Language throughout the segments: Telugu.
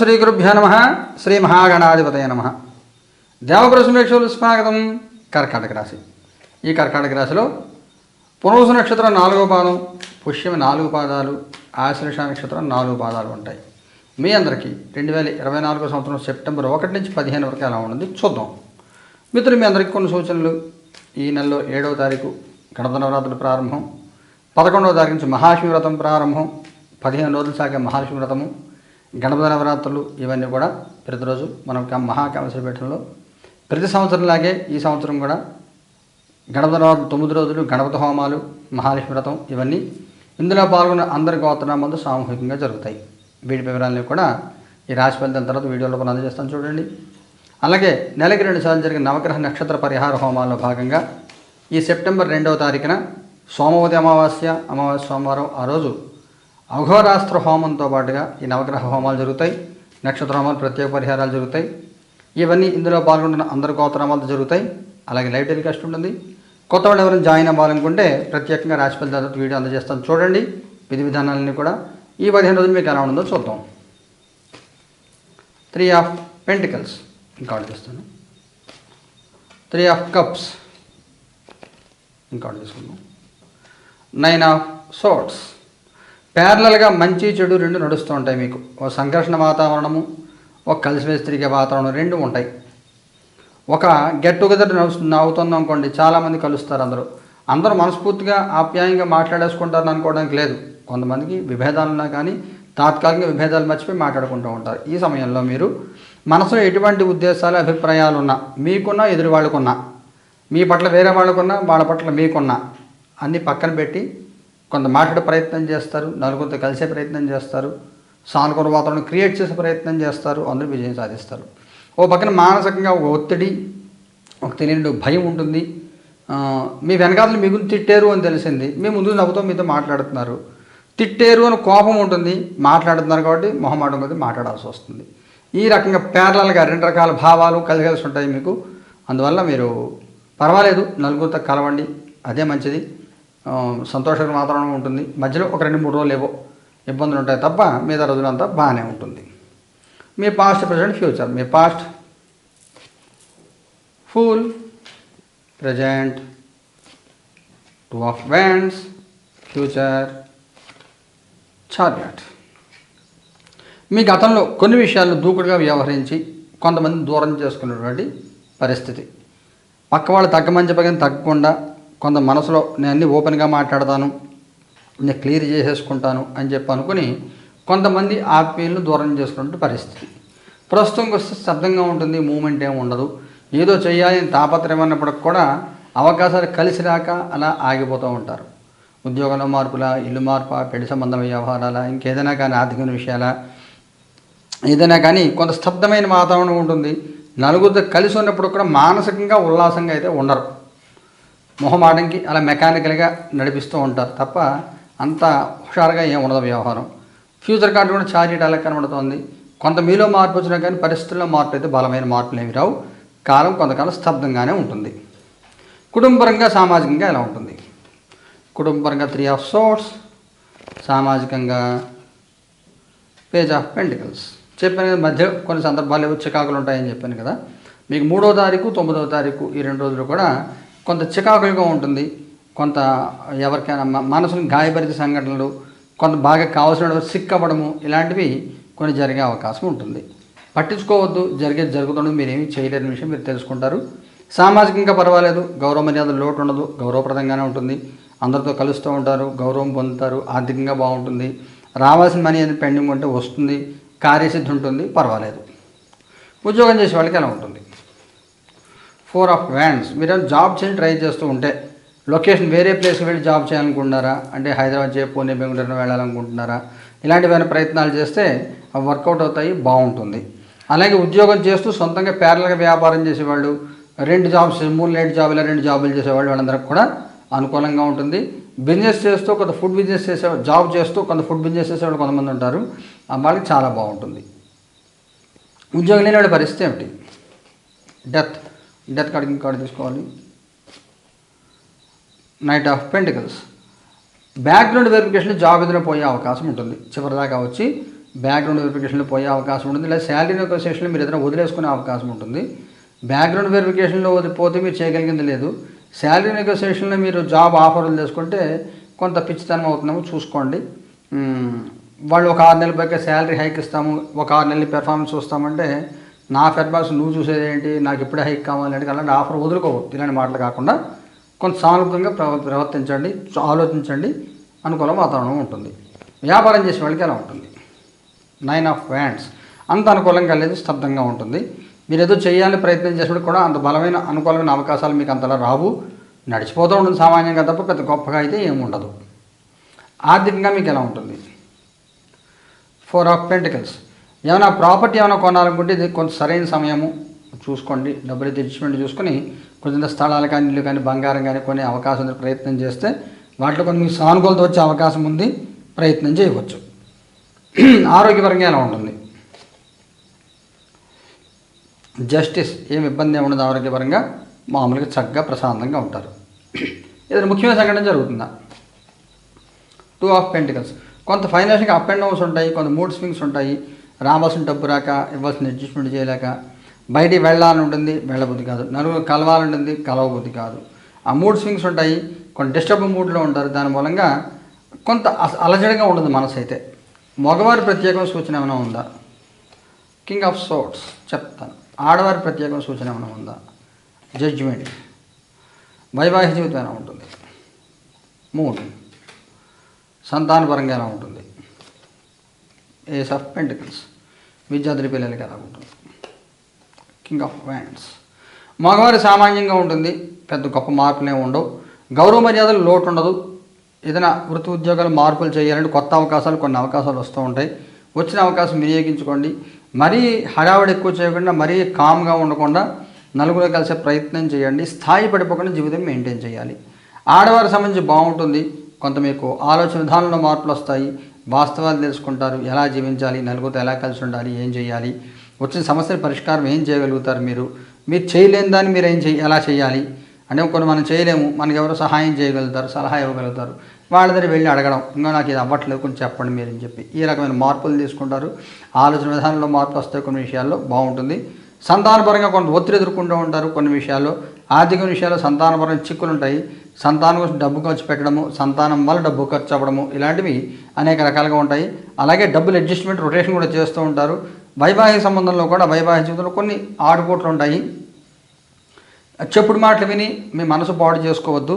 శ్రీ గురుభ్యో నమ. శ్రీ మహాగణాధిపతయ నమ. దేవప్రసమేక్షలు స్వాగతం కర్కాటక రాశి. ఈ కర్కాటక రాశిలో పునరుసు నక్షత్రం నాలుగో పాదం పుష్యమి నాలుగు పాదాలు ఆశ్లేష నక్షత్రం నాలుగు పాదాలు ఉంటాయి. మీ అందరికీ రెండు వేల ఇరవై నాలుగో సంవత్సరం సెప్టెంబర్ ఒకటి నుంచి పదిహేను వరకు ఎలా ఉంటుంది చూద్దాం. మిత్రులు మీ అందరికీ కొన్ని సూచనలు. ఈ నెలలో ఏడవ తారీఖు గణపతి నవరాత్రులు ప్రారంభం పదకొండవ తారీఖు నుంచి మహాశివవ్రతం ప్రారంభం పదిహేను రోజులు సాగే మహాశివ వ్రతము గణపతి నవరాత్రులు ఇవన్నీ కూడా ప్రతిరోజు మనకి మహాకామేశ్వర పీఠంలో ప్రతి సంవత్సరంలాగే ఈ సంవత్సరం కూడా గణపతి నవరాత్రులు తొమ్మిది రోజులు గణపతి హోమాలు మహాలక్ష్మి వ్రతం ఇవన్నీ ఇందులో పాల్గొన్న అందరి గోత్రనామందు సామూహికంగా జరుగుతాయి. వీటి వివరాలని కూడా ఈ రాశి ఫలితం తర్వాత వీడియోలో మనం అందజేస్తాను చూడండి. అలాగే నెలకి రెండు సార్లు జరిగిన నవగ్రహ నక్షత్ర పరిహార హోమాల్లో భాగంగా ఈ సెప్టెంబర్ రెండవ తారీఖున సోమవతి అమావాస్య అమావాస్య సోమవారం ఆ రోజు అఘోరాస్త్ర హోమంతో పాటుగా ఈ నవగ్రహ హోమాలు జరుగుతాయి. నక్షత్ర హోమాలు ప్రత్యేక పరిహారాలు జరుగుతాయి. ఇవన్నీ ఇందులో పాల్గొంటున్న అందరి గోత్రనామాలతో జరుగుతాయి. అలాగే లైవ్ టెలికాస్ట్ ఉంటుంది. కొత్త వాళ్ళు ఎవరైనా జాయిన్ అవ్వాలనుకుంటే ప్రత్యేకంగా రాశి తర్వాత వీడియో అందజేస్తాను చూడండి. విధి విధానాలన్నీ కూడా ఈ పదిహేను రోజులు మీకు ఎలా ఉందో చూద్దాం. త్రీ ఆఫ్ పెంటికల్స్ ఆర్డర్ చేస్తున్నాం త్రీ ఆఫ్ కప్స్ ఇంకా చేసుకుందాం నైన్ ఆఫ్ సోట్స్ ప్యారలల్గా మంచి చెడు రెండు నడుస్తూ ఉంటాయి మీకు. ఒక సంఘర్షణ వాతావరణము ఒక కలిసిమెలిసి తిరిగే వాతావరణం రెండు ఉంటాయి. ఒక గెట్ టుగెదర్ అవుతుంది అనుకోండి చాలామంది కలుస్తారు అందరూ. అందరూ మనస్ఫూర్తిగా ఆప్యాయంగా మాట్లాడేసుకుంటారని అనుకోవడానికి లేదు. కొంతమందికి విభేదాలు ఉన్నా కానీ తాత్కాలిక విభేదాలు మర్చిపోయి మాట్లాడుకుంటూ ఉంటారు. ఈ సమయంలో మీరు మనసులో ఎటువంటి ఉద్దేశాలు అభిప్రాయాలు ఉన్నా మీకున్నా ఎదురు వాళ్ళకున్నా మీ పట్ల వేరే వాళ్ళకున్నా వాళ్ళ పట్ల మీకున్నా అన్నీ పక్కన పెట్టి కొంత మాట్లాడే ప్రయత్నం చేస్తారు నలుగురితో కలిసే ప్రయత్నం చేస్తారు సానుకూల వాతావరణం క్రియేట్ చేసే ప్రయత్నం చేస్తారు అందరూ విజయం సాధిస్తారు. ఓ పక్కన మానసికంగా ఒక ఒత్తిడి ఒక తెలియని భయం ఉంటుంది. మీ వెనకాతలు మీకు తిట్టారు అని తెలిసింది. మీ ముందు నవ్వుతో మీతో మాట్లాడుతున్నారు. తిట్టారు అని కోపం ఉంటుంది మాట్లాడుతున్నారు కాబట్టి మొహమాటం కొద్ది మాట్లాడాల్సి వస్తుంది. ఈ రకంగా ప్యారలల్గా రెండు రకాల భావాలు కలిగాల్సి ఉంటాయి మీకు. అందువల్ల మీరు పర్వాలేదు నలుగురితో కలవండి అదే మంచిది. ఆ, వాతావరణం ఉంటుంది. మధ్యలో ఒక రెండు మూడు రోజులు ఏవో ఇబ్బందులు ఉంటాయి తప్ప మిగతా రోజులంతా బాగానే ఉంటుంది. మీ past present future me past full present two of wands future chariot మీ గతంలో కొన్ని విషయాలు దూకుడుగా వ్యవహరించి కొంతమంది దూరం చేసుకున్నటువంటి పరిస్థితి. పక్క వాళ్ళు తగ్గమని చెప్పగానే తగ్గకుండా కొంత మనసులో నేను అన్ని ఓపెన్గా మాట్లాడతాను నేను క్లియర్ చేసేసుకుంటాను అని చెప్పి అనుకుని కొంతమంది ఆత్మీయులను దూరం చేసుకున్న పరిస్థితి. ప్రస్తుతం వస్తే శబ్దంగా ఉంటుంది మూమెంట్ ఏమి ఉండదు. ఏదో చేయాలని తాపత్రయం అన్నప్పటికి కూడా అవకాశాలు కలిసి రాక అలా ఆగిపోతూ ఉంటారు. ఉద్యోగంలో మార్పుల ఇల్లు మార్ప పెళ్ళి సంబంధం వ్యవహారాల ఇంకేదైనా కానీ ఆర్థిక విషయాల ఏదైనా కానీ కొంత స్తబ్దమైన వాతావరణం ఉంటుంది. నలుగురితో కలిసి ఉన్నప్పుడు కూడా మానసికంగా ఉల్లాసంగా అయితే ఉండరు. మొహమాటంకి అలా మెకానికల్గా నడిపిస్తూ ఉంటారు తప్ప అంత హుషారుగా ఏం ఉండదు వ్యవహారం. ఫ్యూచర్ కార్డు కూడా ఛార్జీట్ అలా కనబడుతోంది. కొంత మీలో మార్పు వచ్చినా కానీ పరిస్థితుల్లో మార్పు అయితే బలమైన మార్పులు ఏమి రావు. కాలం కొంతకాలం స్తబ్దంగానే ఉంటుంది. కుటుంబపరంగా సామాజికంగా ఎలా ఉంటుంది? కుటుంబపరంగా త్రీ ఆఫ్ సోర్స్ సామాజికంగా పేజ్ ఆఫ్ పెంటికల్స్ చెప్పాను కదా మధ్య కొన్ని సందర్భాలు చికాకులు ఉంటాయని చెప్పాను కదా. మీకు మూడో తారీఖు తొమ్మిదవ తారీఖు ఈ రెండు రోజులు కూడా కొంత చికాకులుగా ఉంటుంది కొంత ఎవరికైనా మనసుని మనసును గాయపరిచే సంఘటనలు కొంత బాగా కావాల్సిన సిక్కవ్వడము ఇలాంటివి కొన్ని జరిగే అవకాశం ఉంటుంది. పట్టించుకోవద్దు జరిగేది జరుగుతుండదు మీరు చేయలేని విషయం మీరు తెలుసుకుంటారు. సామాజికంగా పర్వాలేదు గౌరవ మర్యాద లోటు ఉండదు గౌరవప్రదంగానే ఉంటుంది. అందరితో కలుస్తూ ఉంటారు గౌరవం పొందుతారు ఆర్థికంగా బాగుంటుంది. రావాల్సిన మనీ అనేది పెండింగ్ ఉంటే వస్తుంది కార్యసిద్ధి ఉంటుంది పర్వాలేదు. ఉద్యోగం చేసే వాళ్ళకి ఎలా ఉంటుంది? ఫోర్ ఆఫ్ వ్యాండ్స్ మీరు జాబ్ చేసి ట్రై చేస్తూ ఉంటే. లొకేషన్ వేరే ప్లేస్కి వెళ్ళి జాబ్ చేయాలనుకుంటున్నారా? అంటే హైదరాబాద్ చే పూణే బెంగళూరు వెళ్ళాలనుకుంటున్నారా? ఇలాంటివైనా ప్రయత్నాలు చేస్తే అవి వర్కౌట్ అవుతాయి బాగుంటుంది. అలాగే ఉద్యోగం చేస్తూ సొంతంగా ప్యారల్గా వ్యాపారం చేసేవాళ్ళు రెండు జాబ్స్ మూడు లేట్ ఇలా రెండు జాబులు చేసేవాళ్ళు వాళ్ళందరికీ కూడా అనుకూలంగా ఉంటుంది. బిజినెస్ చేస్తూ కొంత ఫుడ్ బిజినెస్ చేసే జాబ్ చేస్తూ కొంత ఫుడ్ బిజినెస్ చేసేవాళ్ళు కొంతమంది ఉంటారు. వాళ్ళకి చాలా బాగుంటుంది. ఉద్యోగం లేని వాడి పరిస్థితి ఏమిటి? డెత్. డెత్ కార్డు కార్డు తీసుకోవాలి. Knight of pentacles background verification job ఏదైనా పోయే అవకాశం ఉంటుంది. చివరిదాకా వచ్చి బ్యాక్గ్రౌండ్ వెరిఫికేషన్లో పోయే అవకాశం ఉంటుంది. లేదా శాలరీ నెగోసియేషన్లో మీరు ఏదైనా వదిలేసుకునే అవకాశం ఉంటుంది. బ్యాక్గ్రౌండ్ వెరిఫికేషన్లో పోతే మీరు చేయగలిగింది లేదు. శాలరీ నెగోసియేషన్లో మీరు జాబ్ ఆఫర్లు తీసుకుంటే కొంత పిచ్చితనం అవుతున్నాము చూసుకోండి. వాళ్ళు ఒక ఆరు నెలల పైగా శాలరీ హైక్ ఇస్తాము. ఒక ఆరు నెలల పెర్ఫార్మెన్స్ చూస్తామంటే నా ఫెర్బాస్ నువ్వు చూసేది ఏంటి? నాకు ఇప్పుడే హైక్ కావాలంటే అలాంటి ఆఫర్ వదులుకోవద్దు. ఇలాంటి మాటలు కాకుండా కొంత సానుకూలంగా ప్రవర్తించండి ఆలోచించండి అనుకూల వాతావరణం ఉంటుంది. వ్యాపారం చేసే వాళ్ళకి ఎలా ఉంటుంది? నైన్ ఆఫ్ వ్యాండ్స్ అంత అనుకూలంగా లేదు స్తబ్దంగా ఉంటుంది. మీరు ఏదో చేయాలని ప్రయత్నం చేసినప్పుడు కూడా అంత బలమైన అనుకూలమైన అవకాశాలు మీకు అంతలా రావు. నడిచిపోతూ ఉంటుంది సామాన్యంగా తప్ప పెద్ద గొప్పగా అయితే ఏమి ఉండదు. ఆర్థికంగా మీకు ఎలా ఉంటుంది? ఫోర్ ఆఫ్ పెంటికల్స్ ఏమైనా ప్రాపర్టీ ఏమైనా కొనాలనుకుంటే ఇది కొంత సరైన సమయము చూసుకోండి. డబ్బులు తెచ్చిపెట్టి చూసుకొని కొంచెం స్థలాలు కానీ ఇల్లు కానీ బంగారం కానీ కొనే అవకాశం ఉంది ప్రయత్నం చేస్తే వాటిలో కొన్ని మీకు సానుకూలత వచ్చే అవకాశం ఉంది. ప్రయత్నం చేయవచ్చు. ఆరోగ్యపరంగా ఎలా ఉంటుంది? జస్టిస్ ఏమి ఇబ్బంది ఉండదు ఆరోగ్యపరంగా. మామూలుగా చక్కగా ప్రశాంతంగా ఉంటారు. ఏదైనా ముఖ్యమైన సంఘటన జరుగుతుందా? టూ ఆఫ్ పెంటికల్స్ కొంత ఫైనాన్షియల్గా అప్ అండ్ డౌన్స్ ఉంటాయి కొంత మూడ్ స్వింగ్స్ ఉంటాయి. రావాల్సిన డబ్బు రాక ఇవ్వాల్సిన అడ్జస్ట్మెంట్ చేయలేక బయటికి వెళ్ళాలని ఉంటుంది వెళ్ళబుద్ధి కాదు. నలుగురు కలవాలంటుంది కలవబుద్ధి కాదు. ఆ మూడ్ స్వింగ్స్ ఉంటాయి కొంత డిస్టర్బ్ మూడ్లో ఉంటారు. దాని మూలంగా కొంత అలజడిగా ఉంటుంది మనసు అయితే. మగవారి ప్రత్యేకం సూచన ఏమైనా ఉందా? కింగ్ ఆఫ్ సోట్స్ చెప్తాను. ఆడవారి ప్రత్యేకం సూచన ఏమైనా ఉందా? జడ్జిమెంట్ వైవాహిక జీవితం ఎలా ఉంటుంది? మూడు సంతానపరంగా ఎలా ఉంటుంది? Ace of pentacles. విద్యార్థుల పిల్లలకి ఎలా ఉంటుంది. కింగ్ ఆఫ్ వ్యాండ్స్ మగవారి సామాన్యంగా ఉంటుంది. పెద్ద గొప్ప మార్పులే ఉండవు. గౌరవ మర్యాదలు లోటు ఉండదు. ఏదైనా వృత్తి ఉద్యోగాలు మార్పులు చేయాలంటే కొత్త అవకాశాలు కొన్ని అవకాశాలు వస్తూ ఉంటాయి. వచ్చిన అవకాశం వినియోగించుకోండి. మరీ హడావిడి ఎక్కువ చేయకుండా మరీ కామ్గా ఉండకుండా నలుగురు కలిసే ప్రయత్నం చేయండి. స్థాయి పడిపోకుండా జీవితం మెయింటైన్ చేయాలి. ఆడవారి సంబంధించి బాగుంటుంది. కొంత మీకు ఆలోచన విధానంలో మార్పులు వస్తాయి. వాస్తవాలు తెలుసుకుంటారు. ఎలా జీవించాలి? నలుగురితో ఎలా కలిసి ఉండాలి? ఏం చేయాలి? వచ్చిన సమస్యల పరిష్కారం ఏం చేయగలుగుతారు మీరు? మీరు చేయలేని దాన్ని మీరు ఏం చేయ ఎలా చేయాలి? అంటే కొన్ని మనం చేయలేము. మనకి ఎవరు సహాయం చేయగలుగుతారు సలహా ఇవ్వగలుగుతారు. వాళ్ళ దగ్గర వెళ్ళి అడగడం ఇంకా నాకు ఇది అవ్వట్లేదు కొంచెం చెప్పండి మీరు అని చెప్పి. ఈ రకమైన మార్పులు తీసుకుంటారు. ఆలోచన విధానంలో మార్పు వస్తాయి కొన్ని విషయాల్లో బాగుంటుంది. సంతానపరంగా కొంత ఒత్తిడి ఎదుర్కొంటూ ఉంటారు కొన్ని విషయాల్లో. ఆర్థిక విషయాల్లో సంతానపరమైన చిక్కులు ఉంటాయి. సంతానం కోసం డబ్బు ఖర్చు పెట్టడము సంతానం వల్ల డబ్బు ఖర్చు అవ్వడము ఇలాంటివి అనేక రకాలుగా ఉంటాయి. అలాగే డబ్బులు అడ్జస్ట్మెంట్ రొటేషన్ కూడా చేస్తూ ఉంటారు. వైవాహిక సంబంధంలో కూడా వైవాహిక జీవితంలో కొన్ని ఆడుకోట్లు ఉంటాయి. చెప్పుడు మాటలు విని మీ మనసు పాడు చేసుకోవద్దు.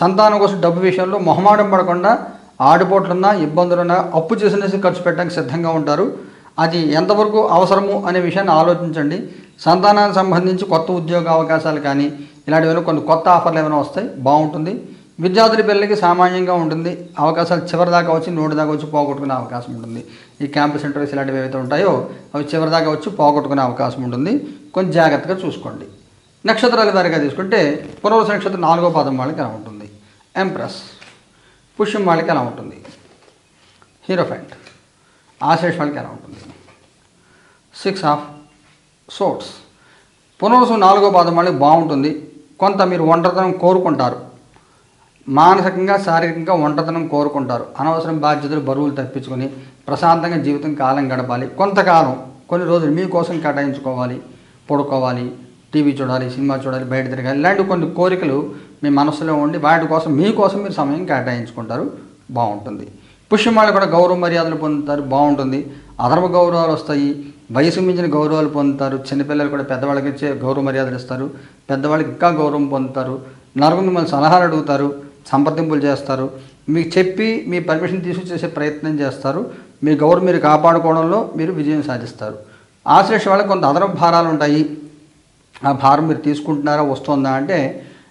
సంతానం కోసం డబ్బు విషయంలో మొహమాటం పడకుండా ఆడుపోట్లున్నా ఇబ్బందులున్నా అప్పు చేసినసి ఖర్చు పెట్టడానికి సిద్ధంగా ఉంటారు. అది ఎంతవరకు అవసరము అనే విషయాన్ని ఆలోచించండి. సంతానానికి సంబంధించి కొత్త ఉద్యోగ అవకాశాలు కానీ ఇలాంటివన్నీ కొన్ని కొత్త ఆఫర్లు ఏమైనా వస్తాయి బాగుంటుంది. విద్యార్థుల పిల్లలకి సామాన్యంగా ఉంటుంది. అవకాశాలు చివరి దాకా వచ్చి నోటి దాకా వచ్చి పోగొట్టుకునే అవకాశం ఉంటుంది. ఈ క్యాంపస్ ఇంటర్వ్యూస్ ఇలాంటివి ఏవైతే ఉంటాయో అవి చివరి దాకా వచ్చి పోగొట్టుకునే అవకాశం ఉంటుంది. కొంచెం జాగ్రత్తగా చూసుకోండి. నక్షత్రాల వారిగా తీసుకుంటే పునర్వస నక్షత్రం నాలుగో పాదం వాళ్ళకి ఎలా ఉంటుంది? ఎంప్రెస్. పుష్యం వాళ్ళకి ఎలా ఉంటుంది? హీరోఫెంట్. ఆశేష్ వాళ్ళకి ఎలా ఉంటుంది? సిక్స్ ఆఫ్ సోట్స్ పునర్వసం నాలుగో పాదం మళ్ళీ బాగుంటుంది. కొంత మీరు ఒంటరితనం కోరుకుంటారు. మానసికంగా శారీరకంగా ఒంటరితనం కోరుకుంటారు. అనవసరం బాధ్యతలు బరువులు తప్పించుకొని ప్రశాంతంగా జీవితం కాలం గడపాలి. కొంతకాలం కొన్ని రోజులు మీకోసం కేటాయించుకోవాలి. పడుకోవాలి టీవీ చూడాలి సినిమా చూడాలి బయట తిరగాలి. ఇలాంటి కొన్ని కోరికలు మీ మనసులో ఉండి వాటి కోసం మీకోసం మీరు సమయం కేటాయించుకుంటారు. బాగుంటుంది. పుష్యం కూడా గౌరవ మర్యాదలు పొందుతారు. బాగుంటుంది. అధర్మ గౌరవాలు వస్తాయి. వయసు మించిన గౌరవాలు పొందుతారు. చిన్నపిల్లలు కూడా పెద్దవాళ్ళకి ఇచ్చే గౌరవ మర్యాదలు ఇస్తారు. పెద్దవాళ్ళకి ఇంకా గౌరవం పొందుతారు. నలుగురు మిమ్మల్ని సలహాలు అడుగుతారు. సంప్రదింపులు చేస్తారు. మీకు చెప్పి మీ పర్మిషన్ తీసుకు ప్రయత్నం చేస్తారు. మీ గౌరవం మీరు కాపాడుకోవడంలో మీరు విజయం సాధిస్తారు. ఆశ్లేష వాళ్ళకి కొంత అదనపు భారాలు ఉంటాయి. ఆ భారం మీరు తీసుకుంటున్నారా వస్తుందా అంటే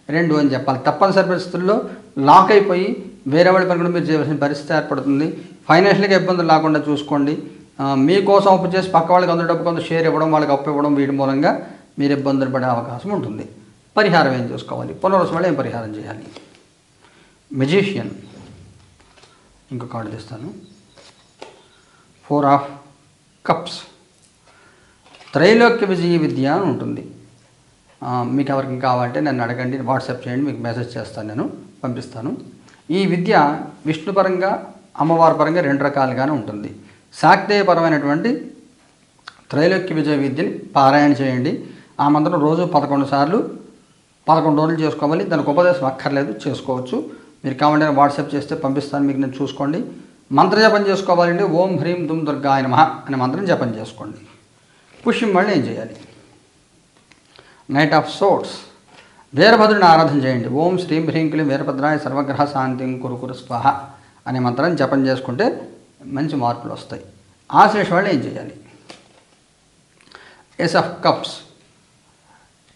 రెండు అని చెప్పాలి. తప్పనిసరి పరిస్థితుల్లో లాక్ అయిపోయి వేరే వాళ్ళ పని కూడా మీరు చేయవలసిన పరిస్థితి ఏర్పడుతుంది. ఫైనాన్షియల్గా ఇబ్బందులు లేకుండా చూసుకోండి. మీకోసం అప్పు చేసి పక్క వాళ్ళకి అందరూ డబ్బు కొంత షేర్ ఇవ్వడం వాళ్ళకి అప్పు ఇవ్వడం వీటి మూలంగా మీరు ఇబ్బందులు పడే అవకాశం ఉంటుంది. పరిహారం ఏం చేసుకోవాలి? పునర్వసం వల్ల ఏం పరిహారం చేయాలి? మెజీషియన్ ఇంకో కార్డు తెస్తాను. ఫోర్ ఆఫ్ కప్స్ త్రైలోక్య విజయ విద్య అని ఉంటుంది. మీకు ఎవరికి కావాలంటే నన్ను అడగండి వాట్సాప్ చేయండి మీకు మెసేజ్ చేస్తాను నేను పంపిస్తాను. ఈ విద్య విష్ణు పరంగా అమ్మవారి పరంగా రెండు రకాలుగానే ఉంటుంది. శాక్తేయపరమైనటువంటి త్రైలోక్య విజయ విద్యని పారాయణ చేయండి. ఆ మంత్రం రోజు పదకొండు సార్లు పదకొండు రోజులు చేసుకోవాలి. దానికి ఉపదేశం అక్కర్లేదు చేసుకోవచ్చు. మీరు కావాలంటే వాట్సాప్ చేస్తే పంపిస్తాను మీకు నేను చూసుకోండి. మంత్ర జపం చేసుకోవాలంటే ఓం హ్రీం దుమ్ దుర్గాయ నమః అనే మంత్రం జపం చేసుకోండి. పుష్యం మళ్ళీ ఏం చేయాలి? నైట్ ఆఫ్ సోట్స్ వీరభద్రుని ఆరాధన చేయండి. ఓం శ్రీం హ్రీం క్లీం వీరభద్రాయ సర్వగ్రహ శాంతిం కురుకుర స్వాహ అనే మంత్రాన్ని జపం చేసుకుంటే మంచి మార్పులు వస్తాయి. ఆశ్లేష వాళ్ళు ఏం చేయాలి? ఎస్ ఆఫ్ కప్స్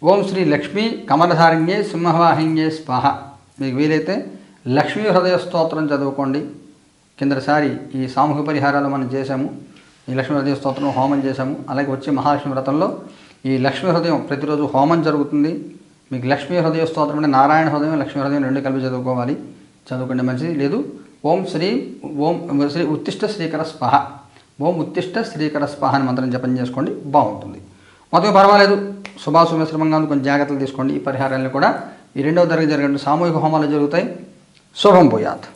ఓం శ్రీ లక్ష్మీ కమలధారిణ్యే సింహవాహిన్యే స్వాహ మీకు వీలైతే లక్ష్మీ హృదయ స్తోత్రం చదువుకోండి. కిందసారి ఈ సామూహిక పరిహారాలు మనం చేశాము. ఈ లక్ష్మీ హృదయ స్తోత్రం హోమం చేశాము. అలాగే వచ్చే మహాలక్ష్మి వ్రతంలో ఈ లక్ష్మీ హృదయం ప్రతిరోజు హోమం జరుగుతుంది. మీకు లక్ష్మీ హృదయ స్తోత్రం అంటే నారాయణ హృదయం లక్ష్మీ హృదయం రెండు కలిపి చదువుకోవాలి. చదువుకుంటే మంచిది. లేదు ఓం శ్రీ ఓం శ్రీ ఉత్తిష్ట శ్రీకర స్పహ. ఓం ఉత్తిష్ట శ్రీకర స్పహ అని మంత్రం జపం చేసుకోండి బాగుంటుంది. మొత్తం పర్వాలేదు శుభాశుభ మిశ్రమంగా ఉంది, కొంచెం జాగ్రత్తలు తీసుకోండి ఈ పరిహారాలను కూడా. ఈ రెండవ తరగతి జరిగిన సామూహిక హోమాలు జరుగుతాయి. శుభం పోయాత్